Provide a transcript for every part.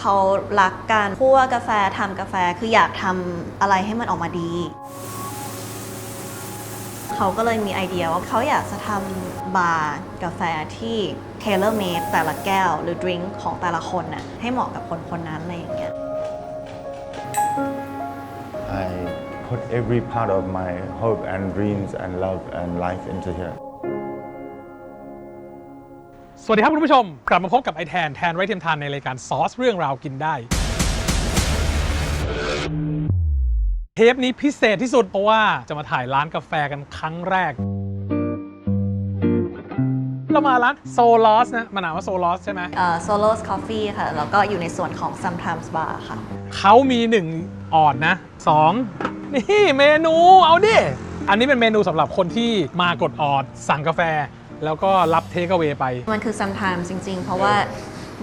เขารักการคั่วกาแฟทำกาแฟคืออยากทำอะไรให้มันออกมาดี เขาก็เลยมีไอเดียว่าเขาอยากจะทำบาร์กาแฟที่ tailor made แต่ละแก้ว หรือดริงก์ของแต่ละคนน่ะให้เหมาะกับคนคนนั้นอะไรอย่างเงี้ย I put every part of my hope and dreams and love and life into here. สวัสดีครับคุณผู้ชม กลับมาพบกับไอแทนแทนไว้เทียมทานในรายการซอสเรื่องราวกินได้ เทปนี้พิเศษที่สุดเพราะว่าจะมาถ่ายร้านกาแฟกันครั้งแรก เรามาร้านโซลอสนะมันอ่านว่าโซลอสใช่ไหมเอ่อ Solos Coffee ค่ะ แล้วก็อยู่ในส่วนของ Sometimes Bar ค่ะ เขามีหนึ่งออดนะสองนี่เมนูเอาดิ อันนี้เป็นเมนูสำหรับคนที่มากดออดสั่งกาแฟ แล้วก็รับเทคเอา a y ไป มันคือ sometimes จริง ๆ เพราะว่า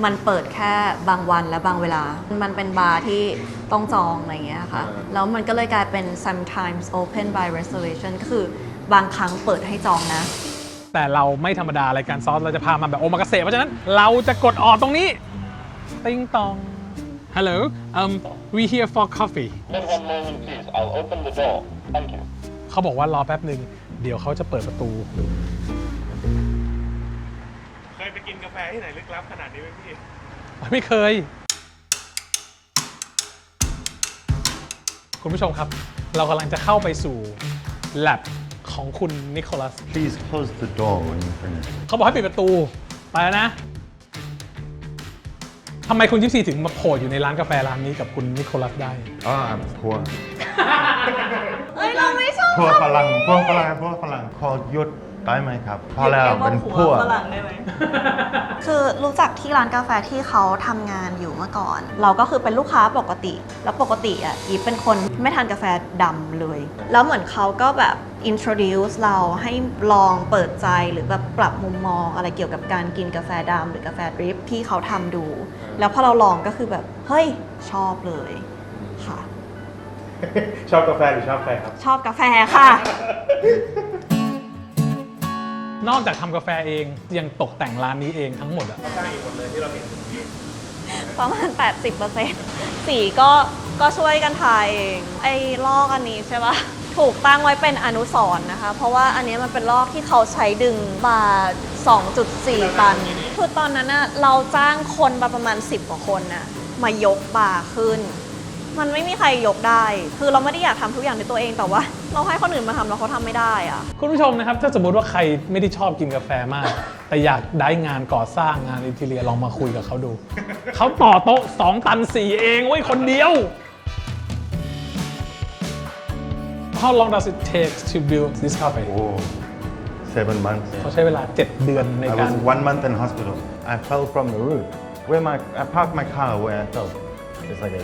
มันเปิดแค่บางวันและบางเวลา มันเป็นบาร์ที่ต้องจองอะไรอย่างเงี้ยค่ะ แล้วมันก็เลยกลายเป็น sometimes open by reservation ก็คือบางครั้งเปิดให้จองนะ แต่เราไม่ธรรมดารายการซอสเราจะพามาแบบโอมากาเสะเพราะฉะนั้นเราจะกดออดตรงนี้ ติ้งตอง Hello um we here for coffee Then one moment, please. I'll open the door. Thank you. เขาบอกว่ารอแป๊บหนึ่งเดี๋ยวเขาจะเปิดประตูเคยไป กินกาแฟที่ไหนลึกลับขนาดนี้ไหมพี่ ไม่เคย คุณผู้ชมครับ เรากำลังจะเข้าไปสู่ lab ของคุณนิโคลัส Please close the door when you finish. เขาบอกให้ปิดประตู ไปแล้วนะทำไมคุณยิปซีถึงมาโผล่อยู่ในร้านกาแฟร้านนี้กับคุณนิโคลัสได้ Oh, I'm poor. เอ้ยเราไม่ชอบ poor ฝรั่ง poor ฝรั่ง poor ฝรั่งขอหยุด ได้ไหมครับพอแล้วเป็น poor คือรู้จักที่ร้านกาแฟที่เขาทำงานอยู่เมื่อก่อน เราก็คือเป็นลูกค้าปกติ แล้วปกติอะอีฟเป็นคนไม่ทานกาแฟดำเลย แล้วเหมือนเขาก็แบบ introduce เราให้ลองเปิดใจหรือแบบปรับมุมมองอะไรเกี่ยวกับการกินกาแฟดำหรือกาแฟดริปที่เขาทำดู แล้วพอเราลองก็คือแบบ เฮ้ย ชอบเลยค่ะ ชอบกาแฟหรือชอบใครครับ ชอบกาแฟค่ะ นอกจากทำกาแฟเองยังตกแต่งร้านนี้เองทั้งหมดอะสร้างอีกหมดเลยที่เราเห็นประมาณ 80%สีก็ก็ช่วยกันทายเอง ไอ้ลอกอันนี้ใช่ปะถูกตั้งไว้เป็นอนุสรณ์นะคะ เพราะว่าอันนี้มันเป็นลอกที่เขาใช้ดึงบาร์2.4 ตัน คือตอนนั้นน่ะเราจ้างคนมาประมาณ 10 กว่าคนน่ะมายกบาร์ขึ้น มันไม่มีใครยกได้ คือเราไม่ได้อยากทำทุกอย่างในตัวเองแต่ว่า เราให้คนอื่นมาทำแล้วเขาทำไม่ได้อะคุณผู้ชมนะครับถ้าสมมติว่าใครไม่ได้ชอบกินกาแฟมาก แต่อยากได้งานก่อสร้างงานอินทีเรียลองมาคุยกับเขาดู เขาต่อโต๊ะ2ตัน4เองเว้ยคนเดียว How long does it take to build this cafe oh seven months เขาใช้เวลา 7 เดือนใน I การ was one month in hospital I fell from the roof where my I parked my car where I fell it's like a,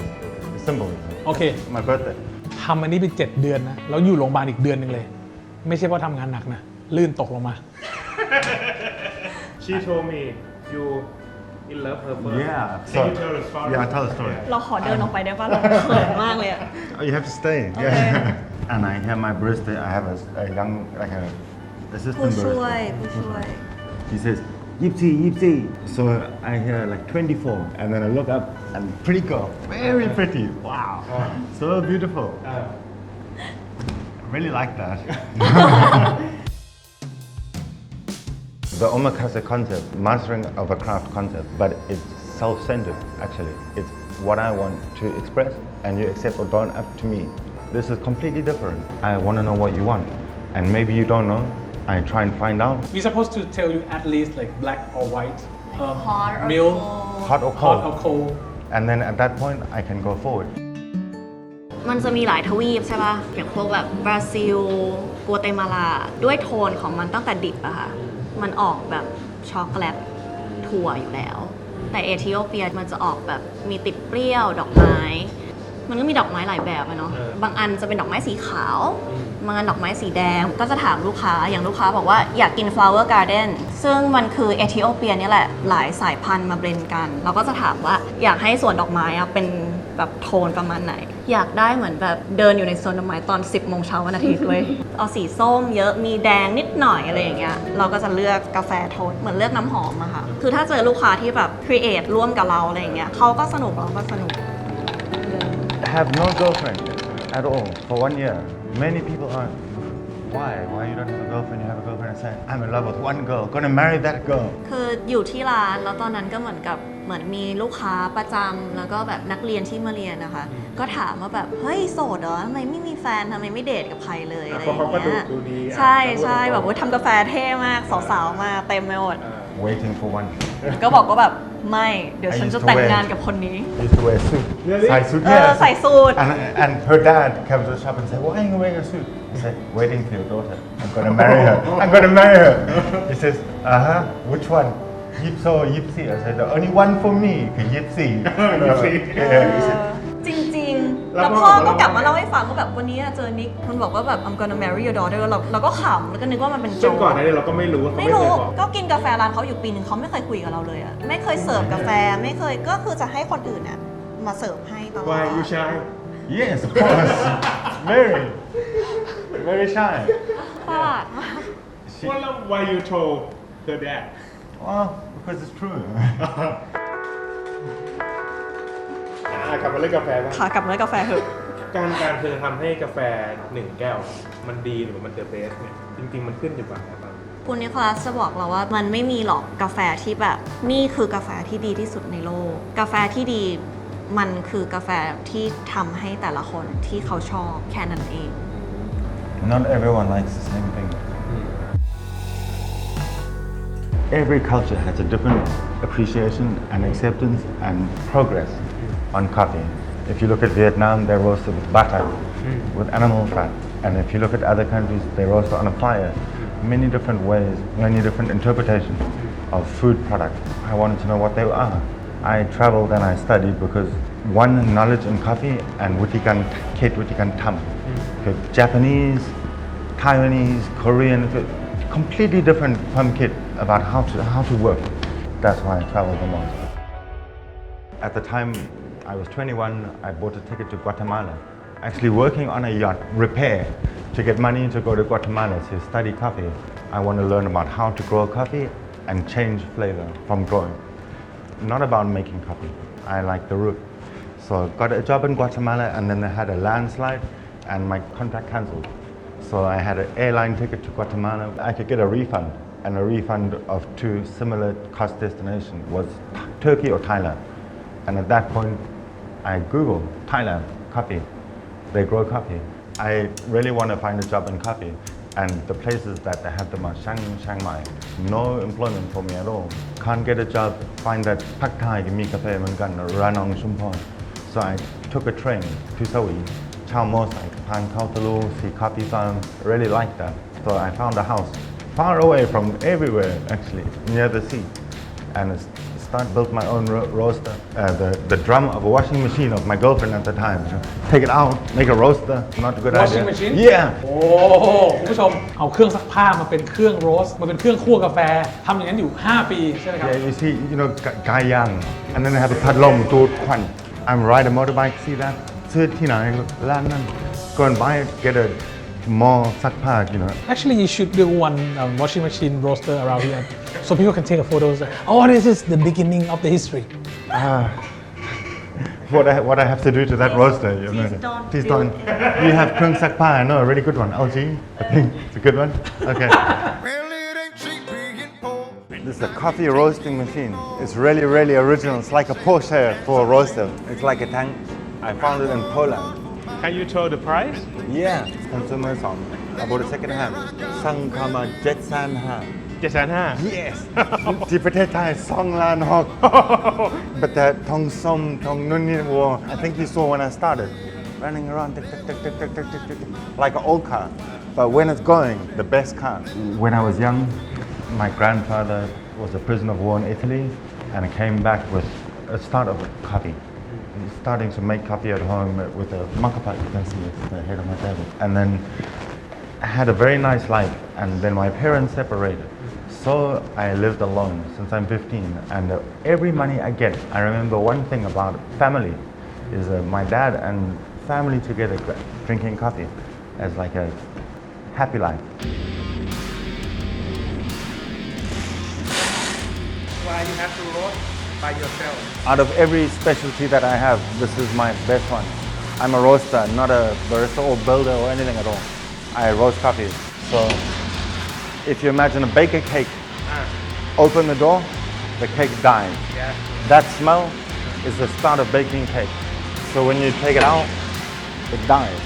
a symbol โอเค my birthday ทำอันนี้ไป7เดือนนะแล้วอยู่โรงพยาบาลอีกเดือนหนึ่งเลย ไม่ใช่ว่าทำงานหนักนะ ลื่นตกลงมา She told me you in love her first yeah Can you tell the story yeah tell the story เราขอเดินออกไปได้ป่ะเราเขินมากเลยอะ Oh, you have to stay. Yeah. and I have my birthday. I have a, a young, like a ผู้ assistant ช่วย barista. ผู้ช่วย He says, Yipsy, Yipsy. So I hear like 24. And then I look up and pretty girl. Very pretty. Wow. Uh. So beautiful. Uh. I really like that. the omakase concept, mastering of a craft concept, but it's self-centered actually. It's what I want to express and you accept or don't up to me. This is completely different. I want to know what you want. And maybe you don't know. I try and find out. we supposed to tell you at least like black or white um, Hot or milk cold. Hot or hot cold. or cold And then at that point, I can go forward. มันจะมีหลายทวีปใช่ปะอย่างพวกแบบบราซิลกัวเตมาลา ด้วยโทนของมันตั้งแต่ดิบอะค่ะ มันออกแบบช็อกโกแลตถั่วอยู่แล้ว แต่เอธิโอเปียมันจะออกแบบมีติดเปรี้ยวดอกไม้ มันก็มีดอกไม้หลายแบบอะเนาะ บางอันจะเป็นดอกไม้สีขาว บงานดอกไม้สีแดง ก็จะถามลูกค้าอย่างลูกค้าบอกว่าอยากกิน flower garden ซึ่งมันคือเอธิโอเปียนี่แหละหลายสายพันธุ์มาเบลนกัน เราก็จะถามว่าอยากให้สวนดอกไม้อะเป็นแบบโทนประมาณไหน อยากได้เหมือนแบบเดินอยู่ในสวนดอกไม้ตอน 10โมงเช้าวันอาทิตย์ด้วย เอาสีส้มเยอะมีแดงนิดหน่อยอะไรอย่างเงี้ยเราก็จะเลือกกาแฟโทนเหมือนเลือกน้ำหอมอะค่ะคือถ้าเจอลูกค้าที่แบบครีเอทร่วมกับเราอะไรอย่างเงี้ยเขาก็สนุกเราก็สนุก have no girlfriend at all for one year. Many people are. Why? Why you don't have a girlfriend? You have a girlfriend and say, I'm in love with one girl, gonna marry that girl. คืออยู่ที่ร้านแล้วตอนนั้นก็เหมือนกับ เหมือนมีลูกค้าประจำแล้วก็แบบนักเรียนที่มาเรียนนะคะก็ถามว่าแบบเฮ้ยโสดเหรอทำไมไม่มีแฟนทำไมไม่เดทกับใครเลยอะไรอย่างเพราะเขาก็ดูเงี้ยดูดีอะใช่เขาดูใช่เขาแบบว่าทำกาแฟเท่มากสาวๆมาเต็มไปหมด Waiting for one. ก็บอกว่าแบบไม่เดี๋ยวฉันจะแต่งงานกับคนนี้ I used to wear a suit. Really? Sai suit, เออ yes. ใส่สูท And, and her dad comes to the shop and said, Why are you wearing a suit? He said, Waiting for your daughter. I'm gonna marry her. I'm gonna marry her. He says, Uh huh. Which one? Yipso or Yipsy? I said, The only one for me. Yipsy. Yipsy. yeah. He said, จริงๆ แล้แล้ววพ่พ่ออก็บอกว่ากลับมาไงเล่าให้ฟังว่าแบบวันนี้เจอนิกมันบอกว่าแบบ I'm gonna marry your daughter เราเราก็ขำแล้วก็นึกว่ามันเป็นโจซึ่งกก่อนหน้านี้เราก็ไม่รู้ว่าเขาไม่ไม่เครู้ยบอกก็กินกาแฟร้านเขาอยู่ปีหนึ่งเขาไม่เคยคุยกับเราเลยอะไม่เคยเสิร์ฟกาแฟไม่เคยก็คือจะให้คนอื่นอะมาเสิร์ฟให้ตลอด Why you shy Yes, of course. very. Very shy. ประหลาดมาก She, Well, why you told her dad well, because it's true. อะกลับมาเรื่องกาแฟบ้างค่ะกลับมาเรื่องกาแฟเถอะ การการเธอทำให้กาแฟหนึ่งแก้ว มันดีหรือมันเดอะเบสเนี่ยจริง ๆ มันขึ้นอยู่กับอะไรบ้างคุณนิโคลัสจะบอกเราว่ามันไม่มีหรอกกาแฟที่แบบ นี่คือกาแฟที่ดีที่สุดในโลก กาแฟที่ดีมันคือกาแฟที่ทำให้แต่ละคนที่เขาชอบแค่นั้นเอง Not everyone likes the same thing. Every culture has a different appreciation and acceptance and progress on coffee. If you look at Vietnam, they roast it with butter, hmm. with animal fat. And if you look at other countries, they roast it on a fire. Many different ways, many different interpretations of food products. I wanted to know what they are. I traveled and I studied because one, knowledge in coffee and Wutikan, Kate Wutikan Tam. Okay, hmm. Japanese, Taiwanese, Korean, completely different from kit about how to, how to work. That's why I traveled the most. At the time I was 21, I bought a ticket to Guatemala. Actually working on a yacht, repair, to get money to go to Guatemala to study coffee. I want to learn about how to grow coffee and change flavor from growing. Not about making coffee. I like the root. So I got a job in Guatemala and then they had a landslide and my contract cancelled. So I had an airline ticket to Guatemala. I could get a refund and a refund of two similar cost destinations was Turkey or Thailand. And at that point, I Googled Thailand, coffee. They grow coffee. I really want to find a job in coffee. And the places that they have them are Chiang, Chiang Mai. No employment for me at all. Can't get a job. Find that Pak Thai mi cafe Mangan, Ranong Chumpon. So I took a train to Sawi, Chao Mosai, Pan Kautalu, see coffee farms. Really liked that. So I found a house far away from everywhere actually, near the sea. And I start built my own ro- roaster. Uh, the, the drum of a washing machine of my girlfriend at the time. Take it out, make a roaster. Not a good Washing idea. machine? Yeah. โอ้โหคุณผู้ชม เอาเครื่องซักผ้ามาเป็นเครื่องโรสต์มาเป็นเครื่องคั่วกาแฟทำอย่างนั้นอยู่ 5 ปีใช่ไหมครับ Yeah, you see, you know, Ga- Gayang, and then I have a padlom, Dut Kwan. I'm ride a motorbike, see that? Sit, you know, Landan. Go and buy it, get a more sakpa, you know. Actually you should build one um, washing machine roaster around here so people can take a photos oh this is the beginning of the history Ah, what I, what I have to do to that roaster, you know. Please don't Please do don't. You have Krung Sakpa, I know, a really good one. LG, I think it's a good one. Okay. This is a coffee roasting machine. It's really, really original. It's like a Porsche for a roaster. It's like a tank. I found it in Poland. Can you tell the price Yeah, consumer song. I bought it second hand. Sankama Jetsan Ha. เจ็ดแสนห้า Yes ที่ประเทศไทยสองล้านหก but that Tong Som Tong Nunni war I think you saw when I started running around tick, tick, tick, tick, tick, tick, tick, tick, tick, like an old car but when it's going the best car when I was young my grandfather was a prisoner of war in Italy and came back with a start of coffee He's starting to make coffee at home with a mocha pot you can see it's the head of my table and then I had a very nice life, and then my parents separated. So I lived alone since I'm 15, and every money I get, I remember one thing about family is uh, my dad and family together drinking coffee as like a happy life. Why you have to roast by yourself Out of every specialty that I have, this is my best one. I'm a roaster, not a barista or builder or anything at all. I roast coffee. So if you imagine a baker cake, ah. open the door, the cake dies. yeah That smell is the start of baking cake. So when you take it out, it dies.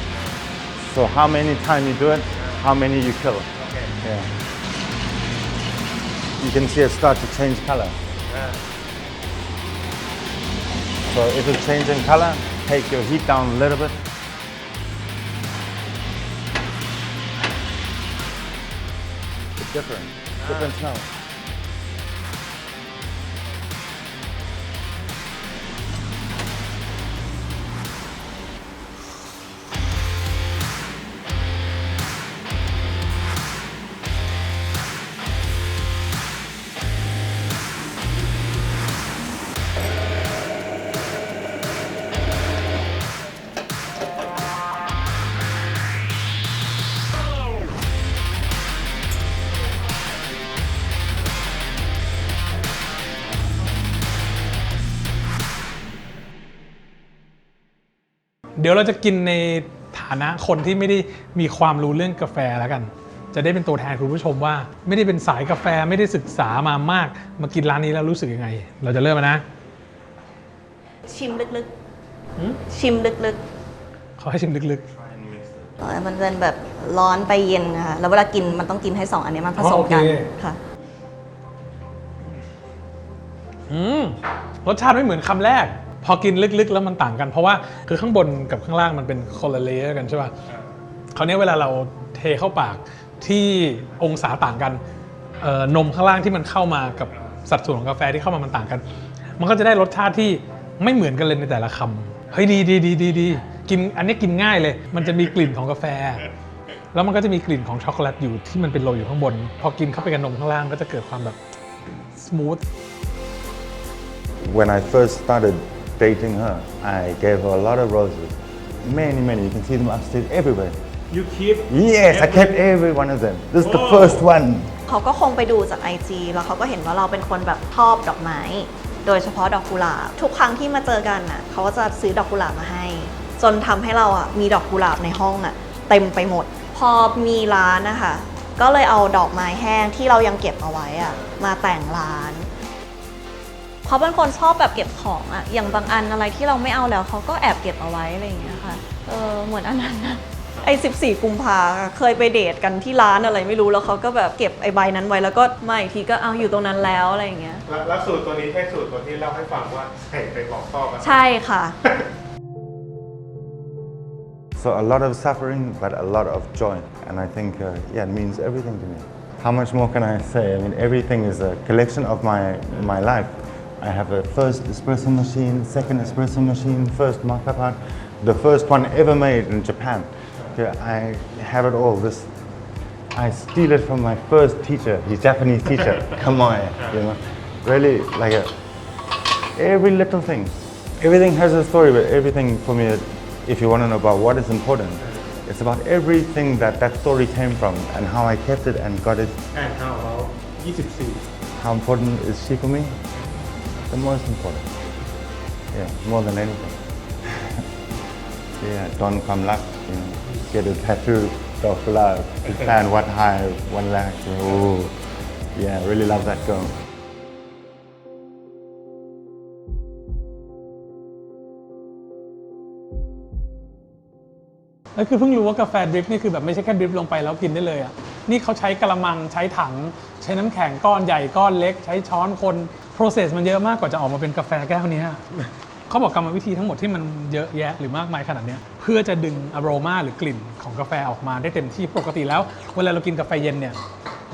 So how many times you do it, how many you kill. okay Yeah. You can see it start to change color. So if it's changing color, take your heat down a little bit. It's different. Different ah. smell. ดี๋ยวเราจะกินในฐานะคนที่ไม่ได้มีความรู้เรื่องกาแฟแล้วกัน จะได้เป็นตัวแทนคุณผู้ชมว่า ไม่ได้เป็นสายกาแฟไม่ได้ศึกษามามาก มากินร้านนี้แล้วรู้สึกยังไง เราจะเริ่มแล้วนะชิมลึกๆ ชิมลึกเขาให้ชิมลึกๆเออมันเป็นแบบร้อนไปเย็นนะคะแล้วเวลากินมันต้องกินให้สองอันนี้มันผสมกันอ๋อโอเคค่ะๆอืมรสชาติไม่เหมือนคำแรก พอกินลึกๆ แล้วมันต่างกัน เพราะว่าคือข้างบนกับข้างล่างมันเป็นคนละเลเยอร์กันใช่ป่ะคราวนี้เวลาเราเทเข้าปากที่องศาต่างกันนมข้างล่างที่มันเข้ามากับสัดส่วนของกาแฟที่เข้ามามันต่างกัน มันก็จะได้รสชาติที่ไม่เหมือนกันเลยในแต่ละคำเฮ้ยดีดีดีดีดีกินอันนี้กินง่ายเลย มันจะมีกลิ่นของกาแฟ แล้วมันก็จะมีกลิ่นของช็อกโกแลตอยู่ที่มันเป็นโรยอยู่ข้างบน พอกินเข้าไปกับนมข้างล่างก็จะเกิดความแบบสมูท When I first started dating her, I gave her a lot of roses. Many, many. You can see them upstairs everywhere. you keep Yes, I kept every one of them. This is the Oh. first one. เขาก็คงไปดูจาก IG แล้วเขาก็เห็นว่าเราเป็นคนแบบชอบดอกไม้ โดยเฉพาะดอกกุหลาบ ทุกครั้งที่มาเจอกันน่ะเขาก็จะซื้อดอกกุหลาบมาให้ จนทำให้เราอะมีดอกกุหลาบในห้องอะเต็มไปหมด พอมีร้านนะคะก็เลยเอาดอกไม้แห้งที่เรายังเก็บเอาไว้อะมาแต่งร้าน เขาเป็นคนชอบแบบเก็บของอะอย่างบางอันอะไรที่เราไม่เอาแล้วเขาก็แอบเก็บเอาไว้อะไรอย่างเงี้ยค่ะ เออเหมือนอันนั้นนะไอ้14 กุมภาเคยไปเดทกันที่ร้านอะไรไม่รู้แล้วเขาก็แบบเก็บไอ้ใบนั้นไว้แล้วก็มาอีกทีก็เอาอยู่ตรงนั้นแล้วอะไรอย่างเงี้ย แล้วแล้วสูตรตัวนี้ใช่สูตรตัวที่เล่าให้ฟังว่าใส่ไปบอกพ่อกันใช่ค่ะ So a lot of suffering, but a lot of joy. And I think, uh, yeah, it means everything to me. How much more can I say? I mean, everything is a collection of my, my life. I have a first espresso machine, second espresso machine, first mocha pot, the first one ever made in Japan. Yeah, I have it all. This, I steal it from my first teacher, his Japanese teacher. Come on, you know, really like a, every little thing. Everything has a story, but everything for me, if you want to know about what is important, it's about everything that that story came from and how I kept it and got it. and how about 24 How important is she for me? The most important. Yeah, more than anything. yeah, Don Kamlak, you know, get a tattoo, Dokula, Japan, what high, one lakh. Oh, yeah, really love that girl. แล้วคือเพิ่งรู้ว่ากาแฟดริปนี่คือแบบไม่ใช่แค่ดริปลงไปแล้วกินได้เลยอะ นี่เขาใช้กระมังใช้ถัง ใช้น้ำแข็งก้อนใหญ่ก้อนเล็ก ใช้ช้อนคน process มันเยอะมากกว่าจะออกมาเป็นกาแฟแก้วเนี้ย เขาบอกกรรมวิธีทั้งหมดที่มันเยอะแยะหรือมากมายขนาดเนี้ยเพื่อจะดึงอโรมาหรือกลิ่นของกาแฟออกมาได้เต็มที่ปกติแล้ว เวลาเรากินกาแฟเย็นเนี่ย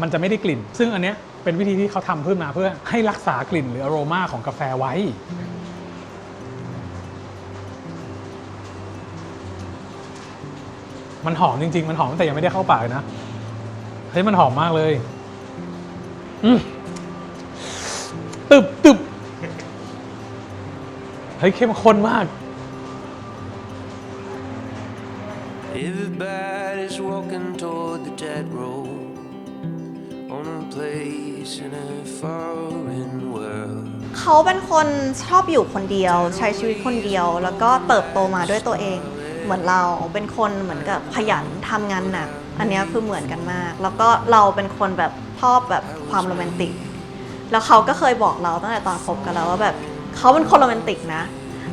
มันจะไม่ได้กลิ่น ซึ่งอันเนี้ยเป็นวิธีที่เขาทำขึ้นมาเพื่อให้รักษากลิ่นหรืออโรมาของกาแฟไว้ มันหอมจริงๆ มันหอมตั้งแต่ยังไม่ได้เข้าปากเลยนะ เฮ้ยมันหอมมากเลยอืมตึบตึบเฮ้ยเข้มข้นมาก Everybody's walking toward the dead road on a place in a foreign world. เขาเป็นคนชอบอยู่คนเดียว ใช้ชีวิตคนเดียว แล้วก็เติบโตมาด้วยตัวเอง เหมือนเราเป็นคนเหมือนกับขยันทำงานหนัก อันเนี้ยคือเหมือนกันมาก แล้วก็เราเป็นคนแบบชอบแบบความโรแมนติก แล้วเขาก็เคยบอกเราตั้งแต่ตอนคบกันแล้วว่าแบบเขาเป็นคนโรแมนติกนะ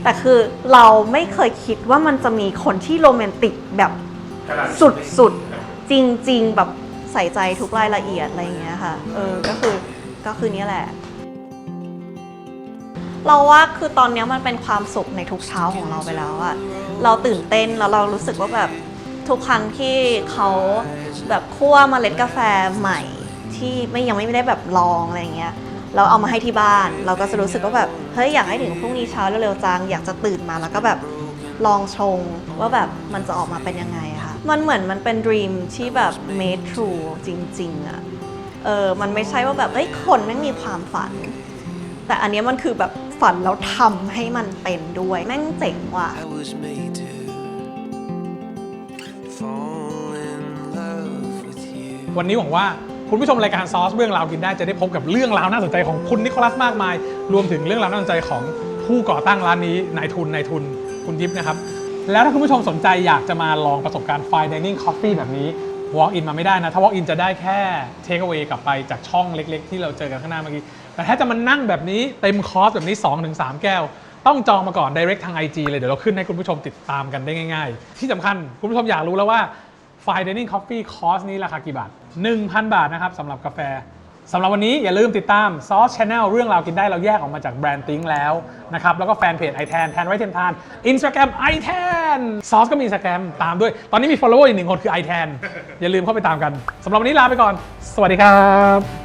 แต่คือเราไม่เคยคิดว่ามันจะมีคนที่โรแมนติกแบบขนาดสุดสุดๆ จริง ๆ แบบใส่ใจทุกรายละเอียดอะไรอย่างเงี้ยค่ะ เออ ก็คือก็คือเนี้ยแหละ เราว่าคือตอนเนี้ยมันเป็นความสุขในทุกเช้าของเราไปแล้วอะเราตื่นเต้นแล้วเรารู้สึกว่าแบบ ทุกครั้งที่เขาแบบคั่วเมล็ดกาแฟใหม่ ที่ไม่ยังไม่ได้แบบลองอะไรเงี้ยเราเอามาให้ที่บ้าน เราก็จะรู้สึกว่าแบบเฮ้ยอยากให้ถึงพรุ่งนี้เช้าเร็วๆจังอยากจะตื่นมาแล้วก็แบบลองชงว่าแบบมันจะออกมาเป็นยังไงอะค่ะมันเหมือนมันเป็น dream ที่แบบ made true จริง ๆอะเออมันไม่ใช่ว่าแบบเอ้ยคนไม่งมีความฝัน แต่อันนี้มันคือแบบฝันแล้วทำให้มันเป็นด้วยแม่งเจ๋งว่ะ วันนี้หวังว่าคุณผู้ชมรายการซอสเรื่องราวกินได้จะได้พบกับเรื่องราวน่าสนใจของคุณนิโคลัสมากมาย รวมถึงเรื่องราวน่าสนใจของผู้ก่อตั้งร้านนี้นายทุนนายทุนคุณยิปนะครับ แล้วถ้าคุณผู้ชมสนใจอยากจะมาลองประสบการณ์ fine dining coffee แบบนี้ walk in มาไม่ได้นะ ถ้า walk in จะได้แค่ take away กลับไปจากช่องเล็ก ๆ ที่เราเจอกันข้างหน้าเมื่อกี้ แต่ถ้าจะมานั่งแบบนี้เต็มคอร์สแบบนี้ 2-3 แก้ว ต้องจองมาก่อน direct ทาง IG เลยเดี๋ยวเราขึ้นให้คุณผู้ชมติดตามกันได้ง่าย ๆ ที่สำคัญคุณผู้ชมอยากรู้แล้วว่า Fine Dining Coffee คอร์สนี้ราคากี่บาท 1,000 บาทนะครับสำหรับกาแฟสำหรับวันนี้อย่าลืมติดตาม Sauce Channel เรื่องราวกินได้เราแยกออกมาจากแบรนด์ติ้งแล้วนะครับ แล้วก็แฟนเพจไอแทนแทนไว้เทนทานอินสตาแกรมไอแทนซอสก็มีอินสตาแกรมตามด้วย ตอนนี้มี follower อีกหนึ่งคนคือไอแทนอย่าลืมเข้าไปตามกันสำหรับวันนี้ลาไปก่อน สวัสดีครับ